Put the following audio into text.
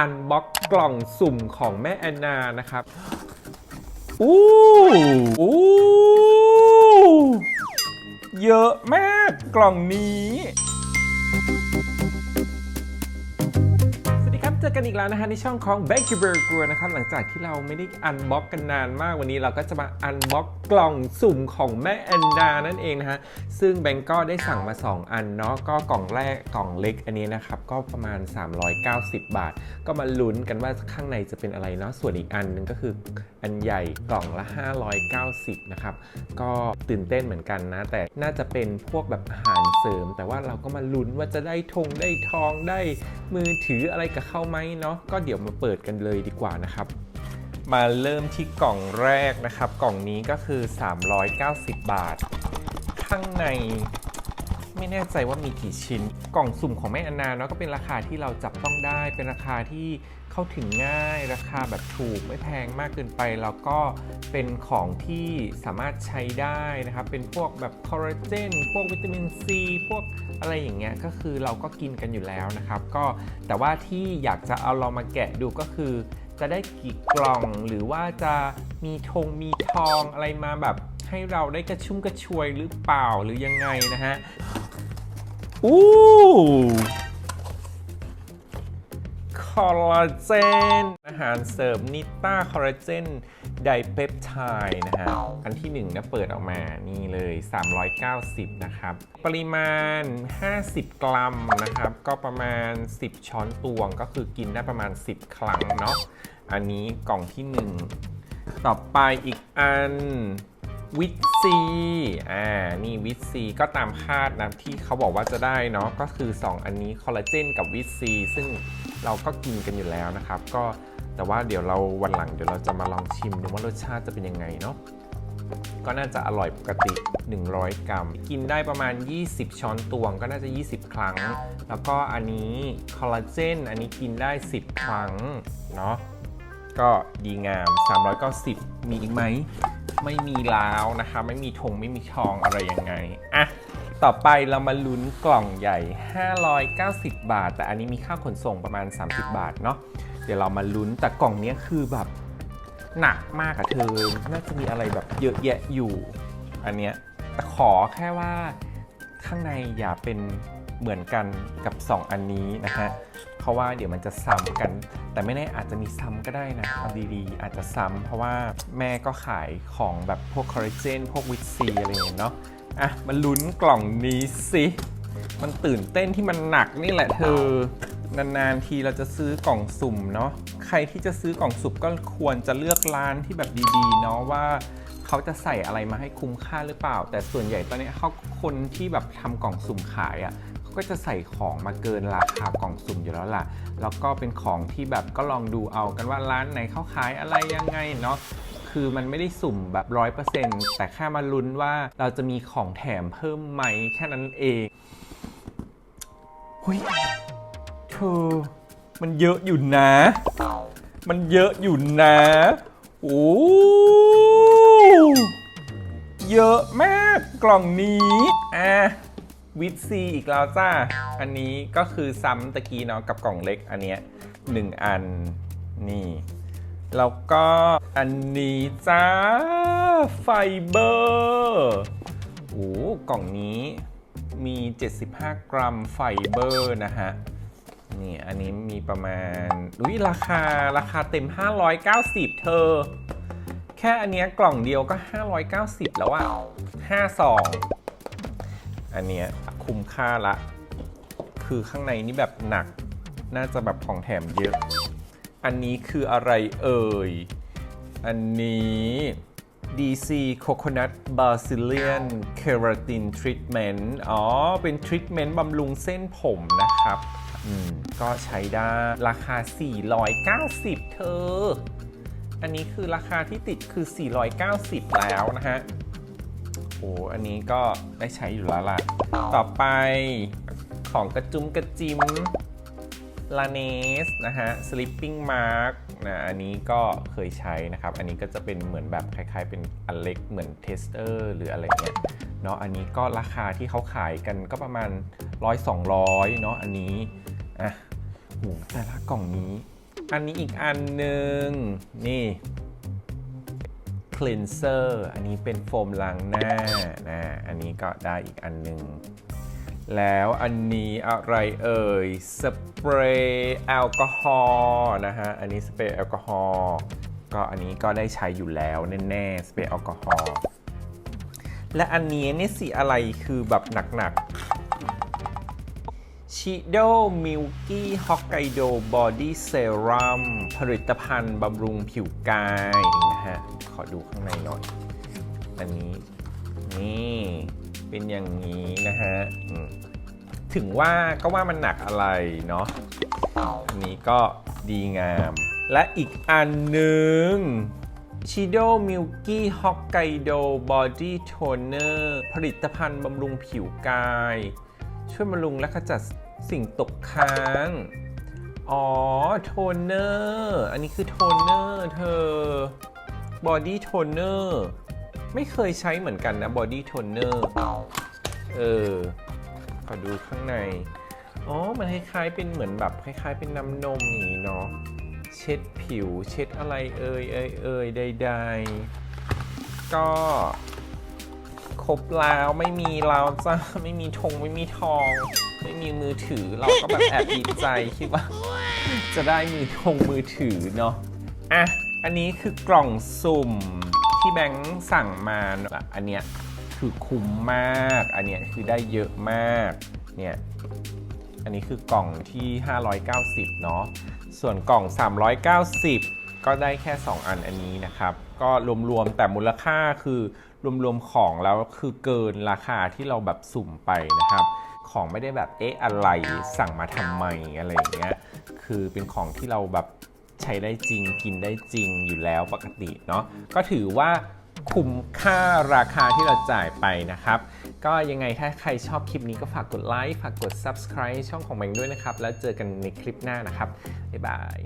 อันบ็อกกล่องสุ่มของแม่แอนนานะครับ อู้อู้เยอะมากกล่องนี้สวัสดีครับ เจอกันอีกแล้วนะฮะในช่องของ b a n k y b u r g r นะครับหลังจากที่เราไม่ได้อันบ็อกกันนานมากวันนี้เราก็จะมาอันบ็อกกล่องสุ่มของแม่แอนดานั่นเองนะฮะซึ่งแบงก์ก็ได้สั่งมา 2 อันเนาะก็กล่องแรกกล่องเล็กอันนี้นะครับก็ประมาณ 390 บาท ก็มาลุ้นกันว่าข้างในจะเป็นอะไรเนาะส่วนอีกอันหนึงก็คืออันใหญ่กล่องละ 590นะครับก็ตื่นเต้นเหมือนกันนะแต่น่าจะเป็นพวกแบบอาหารเสริม แต่ว่าเราก็มาลุ้นว่าจะได้ทงได้ทองได้มือถืออะไรกับเข้าไหมเนาะก็เดี๋ยวมาเปิดกันเลยดีกว่านะครับ มาเริ่มที่กล่องแรกนะครับ กล่องนี้ก็คือ 390 บาท ข้างใน ไม่แน่ใจว่ามีกี่ชิ้น กล่องสุ่มของแม่อนนาเนาะก็เป็นราคาที่เราจับต้องได้ เป็นราคาที่เข้าถึงง่าย ราคาแบบถูกไม่แพงมากเกินไป แล้วก็เป็นของที่สามารถใช้ได้นะครับ เป็นพวกแบบคอลลาเจน พวกวิตามินซี พวกอะไรอย่างเงี้ย ก็คือเราก็กินกันอยู่แล้วนะครับ ก็แต่ว่าที่อยากจะเอาเรามาแกะดูก็คือ จะได้กี่กล่องหรือว่าจะมีธงมีทองอะไรมาแบบ ให้เราได้กระชุ่มกระชวยหรือเปล่าหรือยังไงนะฮะ อู้คอลลาเจน อาหารเสริมนิต้าคอลลาเจนไดเปปไทด์นะฮะ อันที่1นะเปิดออกมานี่เลย 390 นะครับ ปริมาณ 50 กรัมนะครับ ก็ประมาณ 10 ช้อนตวง ก็คือกินได้ประมาณ 10 ครั้งเนาะอันนี้กล่องที่ 1 ต่อไปอีกอัน วิตซีอ่า นี่วิตซีก็ตามคาดนะที่เขาบอกว่าจะได้เนาะ ก็คือ 2 อันนี้คอลลาเจนกับวิตซี ซึ่งเราก็กินกันอยู่แล้วนะครับ ก็แต่ว่าเดี๋ยวเราวันหลังเดี๋ยวเราจะมาลองชิมดูว่ารสชาติจะเป็นยังไงเนาะ ก็น่าจะอร่อยปกติ 100 กรัม กินได้ประมาณ 20 ช้อนตวง ก็น่าจะ 20 ครั้ง แล้วก็อันนี้คอลลาเจน อันนี้กินได้ 10 ครั้ง เนาะ ก็ดีงาม 390 มีอีกไหม ไม่มีแล้วนะคะ ไม่มีธงไม่มีทองอะไรยังไงอะต่อไปเรามาลุ้นกล่องใหญ่ 590 บาท แต่อันนี้มีค่าขนส่งประมาณ 30 บาทเนาะเดี๋ยวเรามาลุ้นแต่กล่องนี้คือแบบหนักมากอะเธอ น่าจะมีอะไรแบบเยอะแยะอยู่ อันเนี้ยแต่ขอแค่ว่าข้างในอย่าเป็น เหมือนกันกับ 2 อันนี้นะฮะเพราะว่าเดี๋ยวมันจะซ้ำกัน แต่ไม่แน่อาจจะมีซ้ำก็ได้นะเอาดีๆ อาจจะซ้ำเพราะว่าแม่ก็ขายของแบบพวกคอลลาเจนพวกวิตซีอะไรอย่างเงี้ยเนาะอะมาลุ้นกล่องนี้สิมันตื่นเต้นที่มันหนักนี่แหละเธอนานๆทีเราจะซื้อกล่องสุ่มเนาะใครที่จะซื้อกล่องสุ่มก็ควรจะเลือกร้านที่แบบดีๆ เนาะว่าเขาจะใส่อะไรมาให้คุ้มค่าหรือเปล่า แต่ส่วนใหญ่ตอนนี้เขาคนที่แบบทำกล่องสุ่มขายอะ่ะ ก็จะใส่ของมาเกินราคากล่องสุ่มอยู่แล้วล่ะ แล้วก็เป็นของที่แบบก็ลองดูเอากันว่าร้านไหนเขาขายอะไรยังไงเนาะคือมันไม่ได้สุ่มแบบร้อยเปอร์เซ็นต์แต่แค่มาลุ้นว่าเราจะมีของแถมเพิ่มไหมแค่นั้นเองเฮ้ยเธอมันเยอะอยู่นะ มันเยอะอยู่นะ โอ้เยอะมากกล่องนี้ อะ วิตซีอีกแล้วจ้า อันนี้ก็คือซ้ำตะกี้เนาะกับกล่องเล็กอันเนี้ยหนึ่งอันนี่ แล้วก็อันนี้จ้า ไฟเบอร์โอ้กล่องนี้มี 75 กรัมไฟเบอร์นะฮะนี่อันนี้มีประมาณอุ้ยราคาราคาเต็ม 590 เธอ แค่อันเนี้ยกล่องเดียวก็ 590 แล้วอะ5ซอง อันเนี้ยคุ้มค่าละ คือข้างในนี่แบบหนัก น่าจะแบบของแถมเยอะ อันนี้คืออะไรเอ่ย อันนี้ DC Coconut Brazilian Keratin Treatment อ๋อ เป็นทรีทเมนต์บำรุงเส้นผมนะครับ อืม ก็ใช้ได้ ราคา 490 เธอ อันนี้คือราคาที่ติดคือ 490 แล้วนะฮะ โอ้อันนี้ก็ได้ใช้อยู่แล้วล่ะ ต่อไปของกระจุ้มกระจิมลาเนสนะฮะ sleeping mask นะอันนี้ก็เคยใช้นะครับ อันนี้ก็จะเป็นเหมือนแบบคล้ายๆ เป็นอันเล็กเหมือนเทสเตอร์หรืออะไรเงี้ยเนาะอันนี้ก็ราคาที่เขาขายกันก็ประมาณ 100-200 เนาะอันนี้อะโหแต่ละกล่องนี้ อันนี้อีกอันหนึ่งนี่ cleanser อันนี้เป็นโฟมล้างหน้านะ อันนี้ก็ได้อีกอันหนึ่งแล้วอันนี้อะไรเอ่ย สเปรย์แอลกอฮอล์นะฮะ อันนี้สเปรย์แอลกอฮอล์ ก็อันนี้ก็ได้ใช้อยู่แล้วแน่ๆ สเปรย์แอลกอฮอล์ และอันนี้นี่สีอะไรคือแบบหนักๆ ชิโดมิลกี้ฮอกไกโดบอดี้เซรั่มผลิตภัณฑ์บำรุงผิวกายนะฮะ ขอดูข้างในหน่อยอันนี้นี่เป็นอย่างนี้นะฮะถึงว่าก็ว่ามันหนักอะไรเนาะอันนี้ก็ดีงาม และอีกอันหนึ่งชิโดมิลกี้ฮอกไกโดบอดี้โทนเนอร์ผลิตภัณฑ์บำรุงผิวกาย ช่วยบำรุงและขจัดสิ่งตกค้าง อ๋อ โทนเนอร์ อันนี้คือโทนเนอร์เธอบอดี้โทนเนอร์ไม่เคยใช้เหมือนกันนะบอดี้โทนเนอร์เออ ขอดูข้างใน อ๋อ มันคล้ายๆเป็นเหมือนแบบคล้ายๆ เป็นน้ำนมอย่างนี้เนาะ เช็ดผิวเช็ดอะไรเอ่ยเอ่ยเอ่ยใดๆ ก็ ครบแล้วไม่มีแล้วจ้าไม่มีธงไม่มีทอง ไม่มีมือถือเราก็แบบแอบดีใจคิดว่า จะได้มือธงมือถือเนาะอะอันนี้คือกล่องสุ่มที่แบงค์สั่งมาเนอะอันเนี้ยคือคุ้มมาก อันเนี้ยคือได้เยอะมาก เนี่ย อันนี้คือกล่องที่ 590 เนาะ ส่วนกล่อง 390 ก็ได้แค่ 2 อันอันนี้นะครับ ก็รวมๆแต่มูลค่าคือรวมๆของแล้วคือเกินราคาที่เราแบบสุ่มไปนะครับ ของไม่ได้แบบเอ๊ะอะไรสั่งมาทำไมอะไรอย่างเงี้ยคือเป็นของที่เราแบบใช้ได้จริงกินได้จริงอยู่แล้วปกติเนาะก็ถือว่าคุ้มค่าราคาที่เราจ่ายไปนะครับ ก็ยังไงถ้าใครชอบคลิปนี้ก็ฝากกดไลค์ฝากกด subscribe ช่องของแบงค์ด้วยนะครับ แล้วเจอกันในคลิปหน้านะครับ บ๊ายบาย